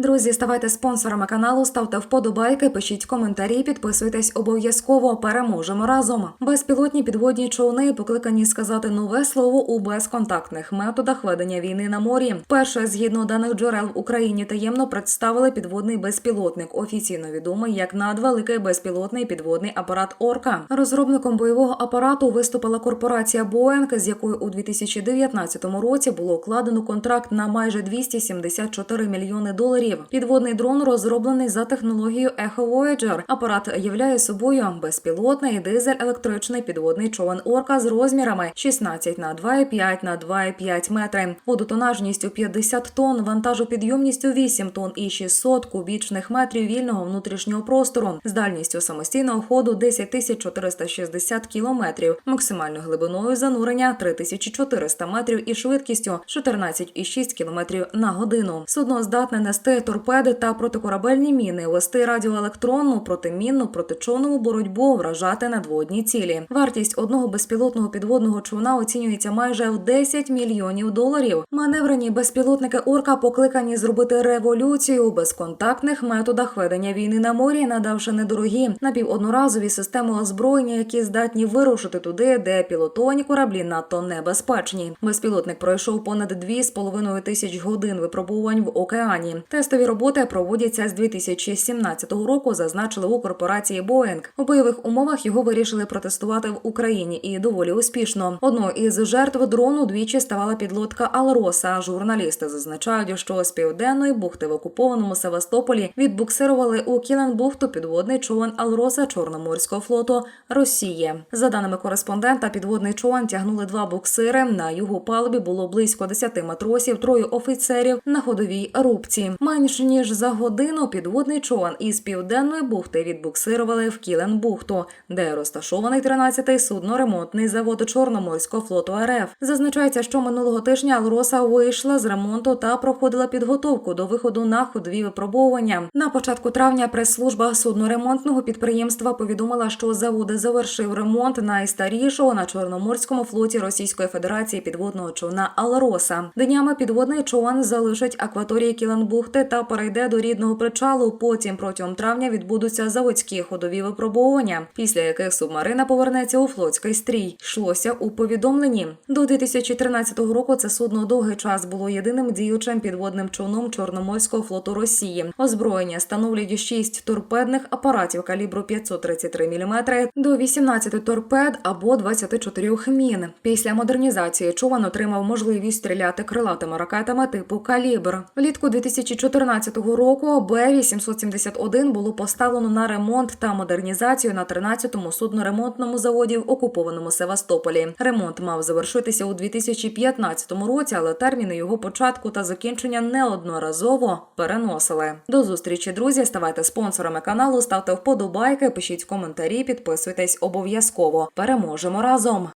Друзі, ставайте спонсорами каналу, ставте вподобайки, пишіть коментарі, підписуйтесь обов'язково. Переможемо разом. Безпілотні підводні човни покликані сказати нове слово у безконтактних методах ведення війни на морі. Перше, згідно даних джерел в Україні, таємно представили підводний безпілотник, офіційно відомий як надвеликий безпілотний підводний апарат Орка. Розробником бойового апарату виступила корпорація Боeing, з якою у 2019 році було укладено контракт на майже 274 мільйони доларів. Підводний дрон розроблений за технологією Echo Voyager. Апарат являє собою безпілотний дизель-електричний підводний човен Орка з розмірами 16 на 2,5 на 2,5 метри, водотонажністю 50 тонн, вантажопідйомністю 8 тонн і 600 кубічних метрів вільного внутрішнього простору з дальністю самостійного ходу 10 тисяч 460 кілометрів, максимальною глибиною занурення 3400 метрів і швидкістю 14,6 кілометрів на годину. Судно здатне нести торпеди та протикорабельні міни, вести радіоелектронну, протимінну, протичовну боротьбу, вражати надводні цілі. Вартість одного безпілотного підводного човна оцінюється майже в 10 мільйонів доларів. Маневрені безпілотники Орка покликані зробити революцію у безконтактних методах ведення війни на морі, надавши недорогі напіводноразові системи озброєння, які здатні вирушити туди, де пілотовані кораблі надто небезпечні. Безпілотник пройшов понад 2,5 тисяч годин випробувань в океані. Тестові роботи проводяться з 2017 року. Зазначили у корпорації Boeing. У бойових умовах його вирішили протестувати в Україні і доволі успішно. Одною із жертв дрону двічі ставала підлодка Алроса. Журналісти зазначають, що з південної бухти в окупованому Севастополі відбуксирували у Кіленбухту підводний човен Алроса Чорноморського флоту Росії. За даними кореспондента, підводний човен тягнули два буксири. На його палубі було близько 10 матросів, троє офіцерів на ходовій рубці. Менш ніж за годину підводний човен із південної бухти відбуксирували в Кіленбухту, де розташований 13-й судноремонтний завод Чорноморського флоту РФ. Зазначається, що минулого тижня Алроса вийшла з ремонту та проходила підготовку до виходу на ходові випробовування. На початку травня прес-служба судноремонтного підприємства повідомила, що завод завершив ремонт найстарішого на чорноморському флоті Російської Федерації підводного човна Алроса. Днями підводний човен залишить акваторії Кіленбухти та перейде до рідного причалу. Потім протягом травня відбудуться заводські ходові випробовування, після яких субмарина повернеться у флотський стрій. Йшлося у повідомленні. До 2013 року це судно довгий час було єдиним діючим підводним човном Чорноморського флоту Росії. Озброєння становлять 6 торпедних апаратів калібру 533 мм до 18 торпед або 24 мін. Після модернізації човен отримав можливість стріляти крилатими ракетами типу калібр. Влітку 2014 року Б-871 було поставлено на ремонт та модернізацію на 13-му судноремонтному заводі в окупованому Севастополі. Ремонт мав завершитися у 2015 році, але терміни його початку та закінчення неодноразово переносили. До зустрічі, друзі. Ставайте спонсорами каналу, ставте вподобайки, пишіть коментарі, підписуйтесь обов'язково. Переможемо разом.